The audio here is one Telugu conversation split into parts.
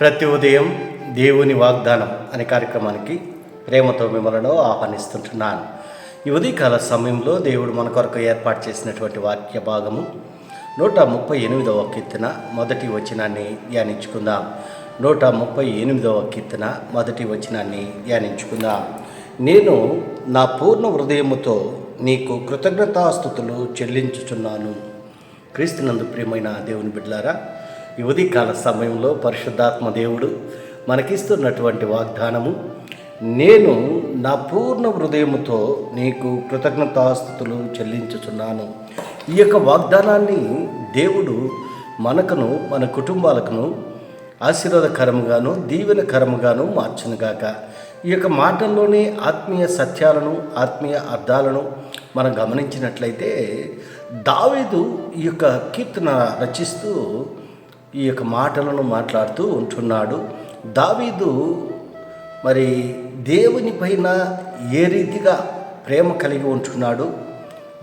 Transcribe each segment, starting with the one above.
ప్రతి ఉదయం దేవుని వాగ్దానం అనే కార్యక్రమానికి ప్రేమతో మిమ్మల్ని ఆహ్వానిస్తుంటున్నాను. ఈ ఉదయకాల సమయంలో దేవుడు మన కొరకు ఏర్పాటు చేసినటువంటి వాక్య భాగము నూట ముప్పై ఎనిమిదవ కీర్తన మొదటి వచనాన్ని ధ్యానించుకుందాం. నూట ముప్పై ఎనిమిదవ కీర్తన మొదటి వచనాన్ని ధ్యానించుకుందాం. నేను నా పూర్ణ హృదయముతో నీకు కృతజ్ఞతాస్థుతులు చెల్లించుచున్నాను. క్రీస్తునందు ప్రియమైన దేవుని బిడ్డలారా ఈ ఉదయకాల సమయంలో పరిశుద్ధాత్మ దేవుడు మనకిస్తున్నటువంటి వాగ్దానము నేను నా పూర్ణ హృదయముతో నీకు కృతజ్ఞతాస్థుతులు చెల్లించుచున్నాను. ఈ యొక్క వాగ్దానాన్ని దేవుడు మనకును మన కుటుంబాలకును ఆశీర్వాదకరముగాను దీవెనకరముగాను మార్చునుగాక. ఈ యొక్క మాటల్లోనే ఆత్మీయ సత్యాలను ఆత్మీయ అర్థాలను మనం గమనించినట్లయితే దావీదు ఈ యొక్క కీర్తన రచిస్తూ ఈ యొక్క మాటలను మాట్లాడుతూ ఉంటున్నాడు. దావీదు మరి దేవుని పైన ఏ రీతిగా ప్రేమ కలిగి ఉంటున్నాడు?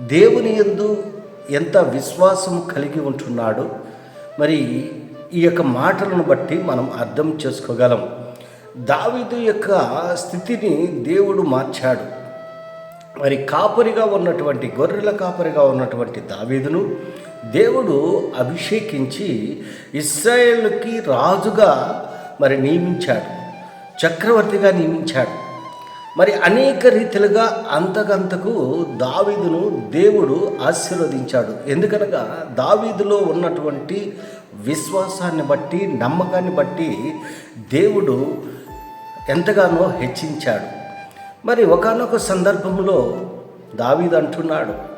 దేవుని యందు ఎంత విశ్వాసం కలిగి ఉంటున్నాడు? మరి ఈ యొక్క మాటలను బట్టి మనం అర్థం చేసుకోగలం. దావీదు యొక్క స్థితిని దేవుడు మార్చాడు. మరి కాపరిగా ఉన్నటువంటి గొర్రెల కాపరిగా ఉన్నటువంటి దావీదును దేవుడు అభిషేకించి ఇస్రాయేల్కి రాజుగా మరి నియమించాడు చక్రవర్తిగా నియమించాడు. మరి అనేక రీతిలుగా అంతకంతకు దావీదును దేవుడు ఆశీర్వదించాడు. ఎందుకనగా దావీదులో ఉన్నటువంటి విశ్వాసాన్ని బట్టి నమ్మకాన్ని బట్టి దేవుడు ఎంతగానో హెచ్చించాడు. మరి ఒకనొక సందర్భంలో దావీదు అంటున్నాడు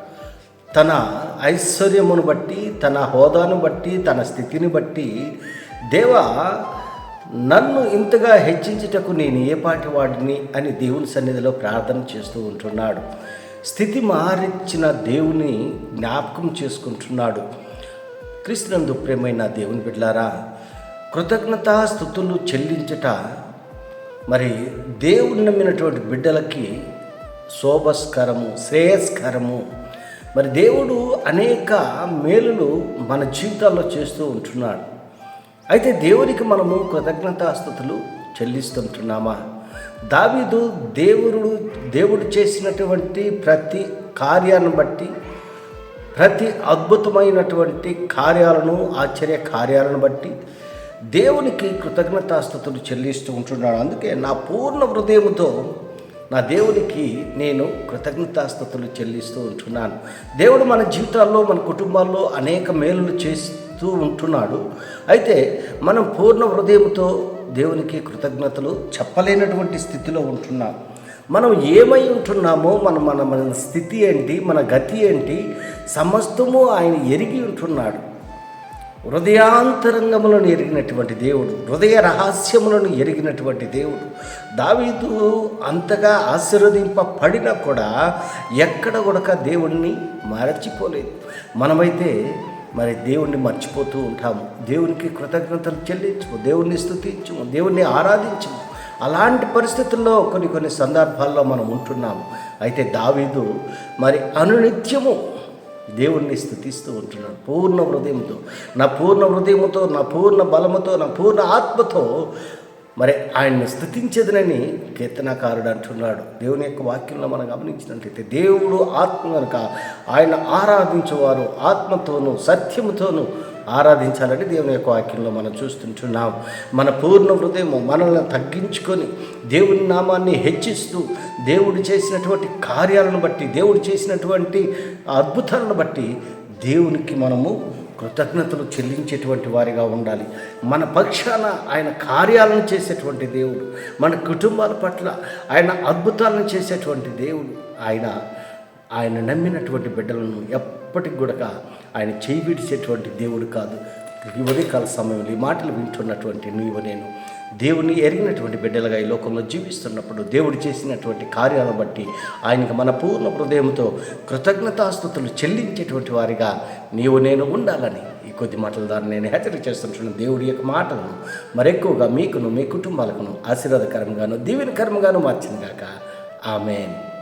తన ఐశ్వర్యమును బట్టి తన హోదాను బట్టి తన స్థితిని బట్టి దేవా నన్ను ఇంతగా హెచ్చించుటకు నేను ఏ పాటి వాడిని అని దేవుని సన్నిధిలో ప్రార్థన చేస్తూ ఉంటున్నాడు. స్థితి మారిచ్చిన దేవుని జ్ఞాపకం చేసుకుంటున్నాడు. క్రీస్తునందు ప్రేమైన దేవుని బిడ్లారా కృతజ్ఞత స్థుతులు చెల్లించట మరి దేవుని నమ్మినటువంటి బిడ్డలకి శోభస్కరము శ్రేయస్కరము మరి దేవుడు అనేక మేలులు మన జీవితాల్లో చేస్తూ ఉంటున్నాడు. అయితే దేవునికి మనము కృతజ్ఞతాస్థుతులు చెల్లిస్తుంటున్నామా? దావీదు దేవుడు దేవుడు చేసినటువంటి ప్రతి కార్యాన్ని బట్టి ప్రతి అద్భుతమైనటువంటి కార్యాలను ఆశ్చర్య కార్యాలను బట్టి దేవునికి కృతజ్ఞతాస్థుతులు చెల్లిస్తూ ఉంటున్నాడు. అందుకే నా పూర్ణ హృదయంతో నా దేవునికి నేను కృతజ్ఞతాస్థుతులు చెల్లిస్తూ ఉంటున్నాను. దేవుడు మన జీవితాల్లో మన కుటుంబాల్లో అనేక మేలులు చేస్తూ ఉంటున్నాడు. అయితే మనం పూర్ణ హృదయంతో దేవునికి కృతజ్ఞతలు చెప్పలేనటువంటి స్థితిలో ఉంటున్నాం. మనం ఏమై ఉంటున్నామో మన మన మన స్థితి ఏంటి మన గతి ఏంటి సమస్తము ఆయన ఎరిగి ఉంటున్నాడు. హృదయాంతరంగములను ఎరిగినటువంటి దేవుడు హృదయ రహస్యములను ఎరిగినటువంటి దేవుడు. దావీదు అంతగా ఆశీర్వదింపబడినా కూడా ఎక్కడ కూడా దేవుణ్ణి మరచిపోలేదు. మనమైతే మరి దేవుణ్ణి మర్చిపోతూ ఉంటాము. దేవునికి కృతజ్ఞతలు చెల్లించము దేవుణ్ణి స్థుతించము దేవుణ్ణి ఆరాధించము. అలాంటి పరిస్థితుల్లో కొన్ని కొన్ని సందర్భాల్లో మనం ఉంటున్నాము. అయితే దావీదు మరి అనునిత్యము దేవుణ్ణి స్థుతిస్తూ ఉంటున్నాను. పూర్ణ హృదయంతో నా పూర్ణ హృదయంతో నా పూర్ణ బలముతో నా పూర్ణ ఆత్మతో మరి ఆయన్ని స్థుతించదునని కీర్తనకారుడు అంటున్నాడు. దేవుని యొక్క వాక్యంలో మనం గమనించినట్లయితే దేవుడు ఆత్మ కనుక ఆయన ఆరాధించేవారు ఆత్మతోనూ సత్యముతోనూ ఆరాధించాలని దేవుని యొక్క వాక్యంలో మనం చూస్తుంటున్నాం. మన పూర్ణ హృదయం మనల్ని తగ్గించుకొని దేవుని నామాన్ని హెచ్చిస్తూ దేవుడు చేసినటువంటి కార్యాలను బట్టి దేవుడు చేసినటువంటి అద్భుతాలను బట్టి దేవునికి మనము కృతజ్ఞతలు చెల్లించేటువంటి వారిగా ఉండాలి. మన పక్షాన ఆయన కార్యాలను చేసేటువంటి దేవుడు మన కుటుంబాల పట్ల ఆయన అద్భుతాలను చేసేటువంటి దేవుడు. ఆయన ఆయన నమ్మినటువంటి బిడ్డలను ఎప్పటికి కూడా ఆయన చేయి విడిచేటువంటి దేవుడు కాదు. ఉదయకాల సమయంలో ఈ మాటలు వింటున్నటువంటి నీవు నేను దేవుని ఎరిగినటువంటి బిడ్డలుగా ఈ లోకంలో జీవిస్తున్నప్పుడు దేవుడు చేసినటువంటి కార్యాలను బట్టి ఆయనకు మన పూర్ణ హృదయంతో కృతజ్ఞతాస్థుతులు చెల్లించేటువంటి వారిగా నీవు నేను ఉండాలని ఈ కొద్ది మాటల ద్వారా నేను హెచ్చరిక చేస్తున్న దేవుడి యొక్క మాటలను మరెక్కువగా మీకును మీ కుటుంబాలకును ఆశీర్వాదకరంగాను దీవెనకరంగాను మార్చింది గాక. ఆమెన్.